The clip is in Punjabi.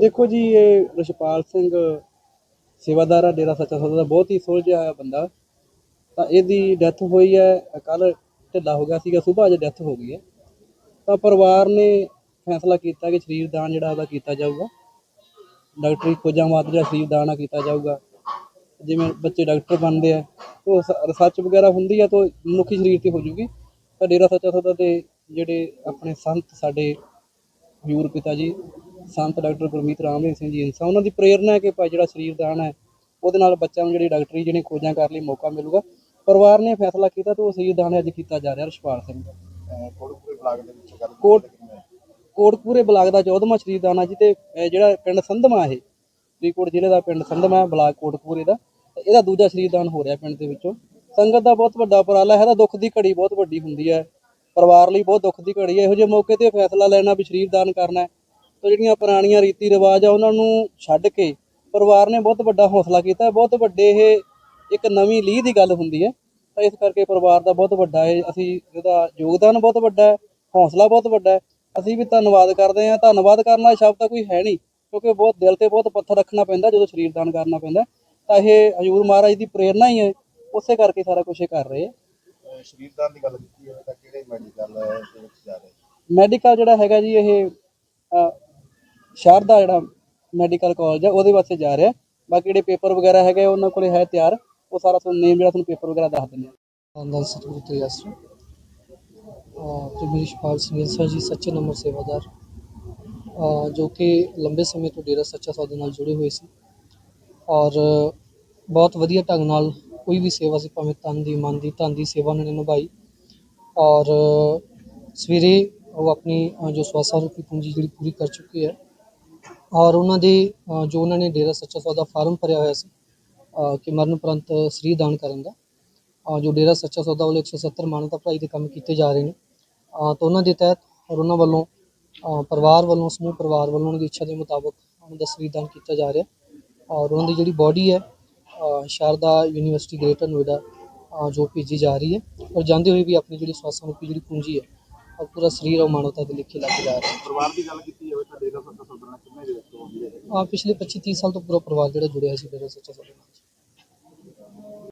ਦੇਖੋ ਜੀ, ਇਹ ਰਸ਼ਪਾਲ ਸਿੰਘ ਸੇਵਾਦਾਰ ਆ, ਡੇਰਾ ਸੱਚਾ ਸੌਦਾ ਦਾ ਬਹੁਤ ਹੀ ਸੁਲਝਿਆ ਹੋਇਆ ਬੰਦਾ। ਤਾਂ ਇਹਦੀ ਡੈਥ ਹੋਈ ਹੈ ਕੱਲ ਢਿੱਲਾ ਹੋ ਗਿਆ ਸੀਗਾ, ਸਵੇਰ ਅੱਜ ਡੈਥ ਹੋ ਗਈ ਹੈ। ਤਾਂ ਪਰਿਵਾਰ ਨੇ ਫੈਸਲਾ ਕੀਤਾ ਕਿ ਸਰੀਰ ਦਾਨ ਜਿਹੜਾ ਉਹਦਾ ਕੀਤਾ ਜਾਊਗਾ। ਡਾਕਟਰੀ ਖੋਜਾਂ ਮਾਤ ਜਿਹੜਾ ਸਰੀਰ ਦਾਨ ਆ, ਕੀਤਾ ਜਾਊਗਾ। ਜਿਵੇਂ ਬੱਚੇ ਡਾਕਟਰ ਬਣਦੇ ਆ ਉਹ ਰਿਸਰਚ ਵਗੈਰਾ ਹੁੰਦੀ ਆ, ਤਾਂ ਉਹ ਮਨੁੱਖੀ ਸਰੀਰ ਤੇ ਹੋ ਜੂਗੀ। ਤਾਂ ਡੇਰਾ ਸੱਚਾ ਸੌਦਾ ਦੇ ਜਿਹੜੇ ਆਪਣੇ ਸੰਤ ਸਾਡੇ, ਹਜੂਰ ਪਿਤਾ ਜੀ ਸੰਤ ਡਾਕਟਰ ਗੁਰਮੀਤ ਰਾਮदेव ਸਿੰਘ ਜੀ ਇਨਸਾ ਉਹਨਾਂ ਦੀ ਪ੍ਰੇਰਨਾ ਹੈ ਕਿ ਭਾਈ ਜਿਹੜਾ ਸਰੀਰ ਦਾਨ ਹੈ ਉਹਦੇ ਨਾਲ ਬੱਚਿਆਂ ਨੂੰ ਜਿਹੜੀ ਡਾਕਟਰੀ ਜਿਹੜੀ ਖੋਜਾਂ ਕਰਨ ਲਈ ਮੌਕਾ ਮਿਲੂਗਾ। ਪਰਿਵਾਰ ਨੇ ਫੈਸਲਾ ਕੀਤਾ ਤਾਂ ਉਹ ਸਰੀਰ ਦਾਨ ਅੱਜ ਕੀਤਾ ਜਾ ਰਿਹਾ ਰਛਪਾਲ ਸਿੰਘ ਦਾ। ਕੋੜਪੁਰੇ ਬਲਾਕ ਦੇ ਵਿੱਚ ਗੱਲ ਕੋਟ ਕੋਟਪੂਰੇ ਬਲਾਕ ਦਾ 14ਵਾਂ ਸ਼ਰੀਰ ਦਾਨ ਆ ਜੀ ਤੇ ਜਿਹੜਾ ਪਿੰਡ ਸੰਧਮਾ ਇਹ ਫਰੀਦਕੋਟ ਜ਼ਿਲ੍ਹੇ ਦਾ ਪਿੰਡ ਸੰਧਮਾ ਹੈ, ਬਲਾਕ ਕੋਟਪੂਰੇ ਦਾ। ਇਹਦਾ ਦੂਜਾ ਸ਼ਰੀਰ ਦਾਨ ਹੋ ਰਿਹਾ ਪਿੰਡ ਦੇ ਵਿੱਚੋਂ। ਸੰਗਤ ਦਾ ਬਹੁਤ ਵੱਡਾ ਉਪਰਾਲਾ ਹੈ ਤਾਂ ਦੁੱਖ ਦੀ ਘੜੀ ਬਹੁਤ ਵੱਡੀ ਹੁੰਦੀ ਹੈ। ਪਰਿਵਾਰ ਲਈ ਬਹੁਤ ਦੁੱਖ ਦੀ ਘੜੀ ਹੈ। ਇਹੋ ਜਿਹੇ ਮੌਕੇ ਤੇ ਫੈਸਲਾ ਲੈਣਾ ਵੀ ਸ਼ਰੀਰ ਦਾਨ ਕਰਨਾ ਹੈ। ਤਾਂ ਜਿਹੜੀਆਂ ਪੁਰਾਣੀਆਂ ਰੀਤੀ ਰਿਵਾਜ ਆ ਉਹਨਾਂ ਨੂੰ ਛੱਡ ਕੇ ਪਰਿਵਾਰ ਨੇ ਬਹੁਤ ਵੱਡਾ ਹੌਸਲਾ ਕੀਤਾ ਬਹੁਤ ਵੱਡੇ ਇਹ ਇੱਕ ਨਵੀਂ ਲੀਹ ਦੀ ਗੱਲ ਹੁੰਦੀ ਹੈ। ਤਾਂ ਇਸ ਕਰਕੇ ਪਰਿਵਾਰ ਦਾ ਬਹੁਤ ਵੱਡਾ ਹੈ ਅਸੀਂ ਇਹਦਾ ਯੋਗਦਾਨ ਬਹੁਤ ਵੱਡਾ ਹੈ ਹੌਸਲਾ ਬਹੁਤ ਵੱਡਾ ਹੈ। ਅਸੀਂ ਵੀ ਧੰਨਵਾਦ ਕਰਦੇ ਹਾਂ। ਧੰਨਵਾਦ ਕਰਨ ਵਾਲਾ ਸ਼ਬਦ ਤਾਂ ਕੋਈ ਹੈ ਨਹੀਂ ਕਿਉਂਕਿ ਬਹੁਤ ਦਿਲ ਤੇ ਬਹੁਤ ਪੱਥਰ ਰੱਖਣਾ ਪੈਂਦਾ ਜਦੋਂ ਸਰੀਰ ਦਾਨ ਕਰਨਾ ਪੈਂਦਾ ਤਾਂ ਇਹ ਹਜੂਰ ਮਹਾਰਾਜ ਦੀ ਪ੍ਰੇਰਣਾ ਹੀ ਹੈ ਉਸੇ ਕਰਕੇ ਸਾਰਾ ਕੁਝ ਇਹ ਕਰ ਰਹੇ ਆ ਸ਼ਰੀਰਦਾਨ ਦੀ ਗੱਲ ਕੀਤੀ ਹੋਵੇ ਤਾਂ ਕਿਹੜੇ ਮੈਡੀਕਲ ਦੇ ਵਿੱਚ ਜਾ ਰਹੇ ਮੈਡੀਕਲ ਜਿਹੜਾ ਹੈਗਾ ਜੀ ਇਹ ਸ਼ਹਿਰ ਦਾ ਜਿਹੜਾ ਮੈਡੀਕਲ ਕਾਲਜ ਹੈ, ਉਹਦੇ ਵਾਸਤੇ ਜਾ ਰਿਹਾ ਬਾਕੀ ਜਿਹੜੇ ਪੇਪਰ ਵਗੈਰਾ ਹੈਗੇ, ਉਹਨਾਂ ਕੋਲੇ ਹੈ ਤਿਆਰ। ਉਹ ਸਾਰਾ ਤੁਹਾਨੂੰ ਨੇਮ ਜਿਹੜਾ ਤੁਹਾਨੂੰ ਪੇਪਰ ਵਗੈਰਾ ਦੱਸ ਦਿੰਦੇ ਆ ਖਾਨਦਾਨ ਸਤਿਗੁਰੂ ਤੇ ਆਸਰਾ ਪ੍ਰਿਮੀ ਰਿਸ਼ਪਾਲ ਸਿੰਘ ਇੰਸਾ ਜੀ, ਸੱਚੇ ਨੰਬਰ ਸੇਵਾਦਾਰ। ਜੋ ਕਿ ਲੰਬੇ ਸਮੇਂ ਤੋਂ ਡੇਰਾ ਸੱਚਾ ਸੌਦੇ ਨਾਲ ਜੁੜੇ ਹੋਏ ਸੀ। ਔਰ ਬਹੁਤ ਵਧੀਆ ਢੰਗ ਨਾਲ ਕੋਈ ਵੀ ਸੇਵਾ ਸੀ, ਭਾਵੇਂ ਤਨ ਦੀ, ਮਨ ਦੀ, ਧਨ ਦੀ ਸੇਵਾ ਉਹਨਾਂ ਨੇ ਨਿਭਾਈ। ਔਰ ਸਵੇਰੇ ਉਹ ਆਪਣੀ ਜੋ ਸਵਾਸਾ ਰੂਪੀ ਪੂੰਜੀ ਜਿਹੜੀ ਪੂਰੀ ਕਰ ਚੁੱਕੀ ਹੈ ਔਰ ਉਹਨਾਂ ਦੇ ਜੋ ਉਹਨਾਂ ਨੇ ਡੇਰਾ ਸੱਚਾ ਸੌਦਾ ਫਾਰਮ ਭਰਿਆ ਹੋਇਆ ਸੀ ਕਿ ਮਰਨ ਉਪਰੰਤ ਸ੍ਰੀ ਦਾਨ ਕਰਨ ਦਾ ਜੋ ਡੇਰਾ ਸੱਚਾ ਸੌਦਾ ਵੱਲੋਂ 170 ਮਾਨਵਤਾ ਭਲਾਈ ਦੇ ਕੰਮ ਕੀਤੇ ਜਾ ਰਹੇ ਨੇ ਤਾਂ ਉਹਨਾਂ ਦੇ ਤਹਿਤ ਔਰ ਉਹਨਾਂ ਵੱਲੋਂ ਪਰਿਵਾਰ ਵੱਲੋਂ, ਸਮੂਹ ਪਰਿਵਾਰ ਵੱਲੋਂ ਉਹਨਾਂ ਦੀ ਇੱਛਾ ਦੇ ਮੁਤਾਬਕ ਉਹਨਾਂ ਦਾ ਸ੍ਰੀ ਦਾਨ ਕੀਤਾ ਜਾ ਰਿਹਾ, ਔਰ ਉਹਨਾਂ ਦੀ ਜਿਹੜੀ ਬਾਡੀ ਹੈ ਸ਼ਾਰਦਾ ਯੂਨੀਵਰਸਿਟੀ ਗ੍ਰੇਟਰ ਨੋਇਡਾ ਅਹ ਜੋ ਭੇਜੀ ਜਾ ਰਹੀ ਹੈ, ਔਰ ਜਾਂਦੇ ਹੋਏ ਵੀ ਆਪਣੀ ਜਿਹੜੀ ਸਵਾਸਾਂ ਰੂਪੀ ਜਿਹੜੀ ਪੂੰਜੀ ਹੈ ਉਹ ਪੂਰਾ ਸਰੀਰ ਔਰ ਮਾਨਵਤਾ ਦੇ ਲਿਖੇ ਲੱਗ ਜਾ ਰਿਹਾ ਪਰਿਵਾਰ ਦੀ ਗੱਲ ਕੀਤੀ ਜਾਵੇ ਤਾਂ ਡੇਰਾ ਸੱਚਾ ਸੌਦਾ ਨਾਲ ਕਿੰਨੇ ਦੇ ਵਿੱਚ ਹੁੰਦੀ ਹੈ ਆ ਪਿਛਲੇ 25 30 ਸਾਲ ਤੋਂ ਪੂਰਾ ਪਰਿਵਾਰ ਜਿਹੜਾ ਜੁੜਿਆ ਸੀ ਡੇਰਾ ਸੱਚਾ ਸੌਦਾ ਨਾਲ।